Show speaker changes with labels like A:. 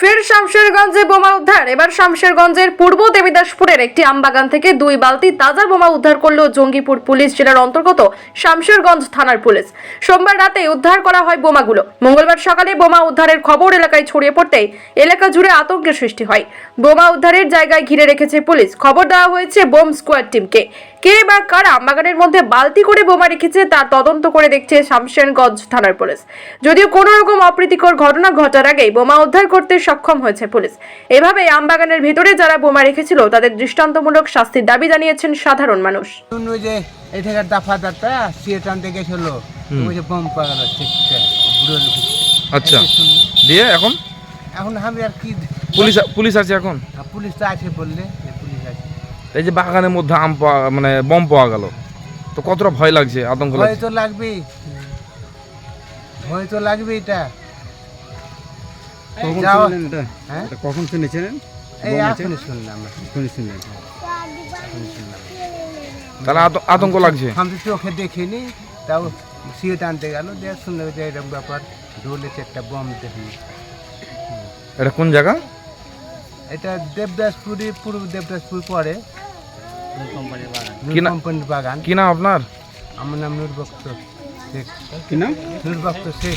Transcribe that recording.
A: ফের শামশেরগঞ্জে বোমা উদ্ধার। এবার শামশেরগঞ্জের পূর্ব দেবীদাসপুরের একটি আমবাগান থেকে দুই বালতি তাজা বোমা উদ্ধার করল জঙ্গিপুর পুলিশ জেলার অন্তর্গত শামশেরগঞ্জ থানার পুলিশ। সোমবার রাতে উদ্ধার করা হয় বোমাগুলো। মঙ্গলবার সকালে বোমা উদ্ধারের খবর এলাকায় ছড়িয়ে পড়তেই এলাকা জুড়ে আতঙ্কের সৃষ্টি হয়। বোমা উদ্ধারের জায়গায় ঘিরে রেখেছে পুলিশ। খবর দেওয়া হয়েছে বোম স্কোয়াড টিমকে। কে বা কারা আমবাগানের মধ্যে বালতি করে বোমা রেখেছে তা তদন্ত করে দেখছে শামশেরগঞ্জ থানার পুলিশ। যদিও কোনো রকম অপ্রীতিকর ঘটনা ঘটার আগেই বোমা উদ্ধার করতে সক্ষম হয়েছে পুলিশ। এভাবে আমবাগানের ভিতরে যারা বোমা রেখেছিল তাদের দৃষ্টান্তমূলক শাস্তির দাবি জানিয়েছেন সাধারণ মানুষ।
B: যে দাফা দাঁড়টা সিয়ে টানতে গেছিল ওই বম পাগল।
C: আচ্ছা। দিয়ে এখন?
B: এখন আমি আর কি
C: পুলিশ পুলিশ আছে এখন?
B: হ্যাঁ, পুলিশ তো আছে বললে পুলিশ আছে।
C: এই যে বাগানের মধ্যে আম পাওয়া মানে বম পাওয়া গেল তো কতটা ভয় লাগছে আতঙ্ক
B: ভয় তো লাগবেই। ভয় তো লাগবে এটা।
D: কখন শুনলেন এটা?
B: হ্যাঁ?
D: কখন শুনেছিলেন?
B: এই? এখনই শুনলাম
D: এখনই শুনলেন।
C: তাহলে আতঙ্ক লাগছে?
B: আমি তো চোখে দেখিনি তাও সিয়ে টানতে গেল দিয়ে শুনলে যে এরকম ব্যাপার ঢোলেছে একটা বম দেখি
C: এটা কোন জায়গা?
B: এটা দেবদাসপুরি পূর্ব দেবদাসপুর পরে। কোম্পানির বাগান?
C: কি নাম আপনার?
B: আমার নাম নুরভক্ত শেখ।
D: কি নাম?
B: নুরভক্ত শেখ।